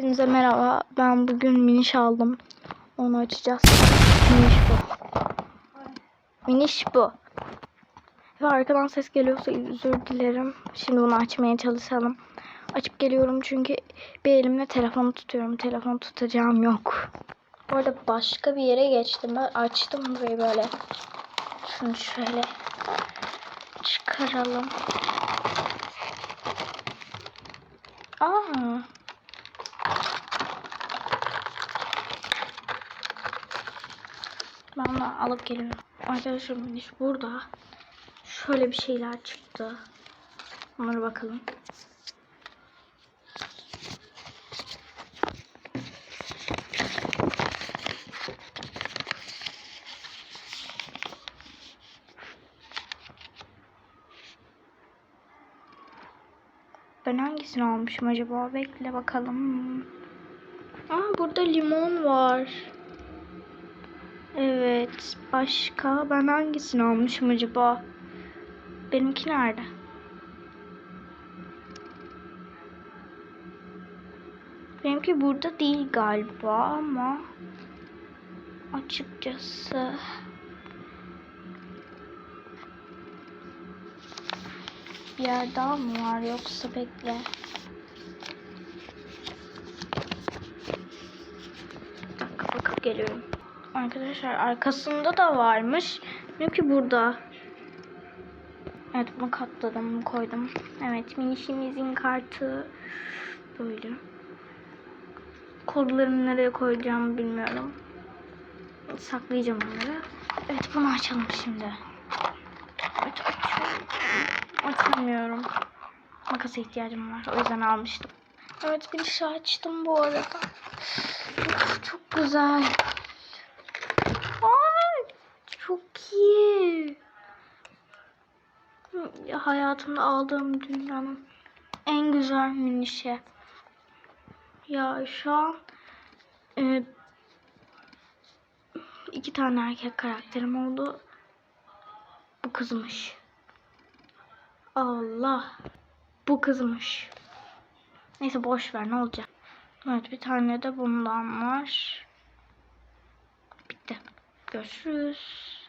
Hepinize merhaba. Ben bugün miniş aldım. Onu açacağız. Miniş bu. Miniş bu. Ve arkadan ses geliyorsa özür dilerim. Şimdi bunu açmaya çalışalım. Açıp geliyorum çünkü bir elimle telefonu tutuyorum. Telefon tutacağım yok. Bu arada başka bir yere geçtim. Ben açtım burayı böyle. Şunu şöyle çıkaralım. Aa. Ben bunu alıp geliyorum. Arkadaşlar miniş burada. Şöyle bir şeyler çıktı. Onlara bakalım. Ben hangisini almışım acaba? Bekle bakalım. Aa burada limon var. Evet. Başka ben hangisini almışım acaba? Benimki nerede? Benimki burada değil galiba ama açıkçası bir yer daha mı var yoksa bekle. Bir dakika bakıp geliyorum. Arkadaşlar arkasında da varmış. Benimki burada. Evet bunu katladım, koydum. Evet minişimizin kartı böyle. Kodlarımı nereye koyacağımı bilmiyorum. Saklayacağım onları. Evet bunu açalım şimdi. Evet açıyorum. Açamıyorum. Makasa ihtiyacım var. O yüzden almıştım. Evet bir şey açtım bu arada. Çok güzel. Hayatımda aldığım dünyanın en güzel minişi. Ya şu an e, iki tane erkek karakterim oldu. Bu kızmış. Allah. Bu kızmış. Neyse boş ver ne olacak. Evet bir tane de bundan var. Bitti. Görüşürüz.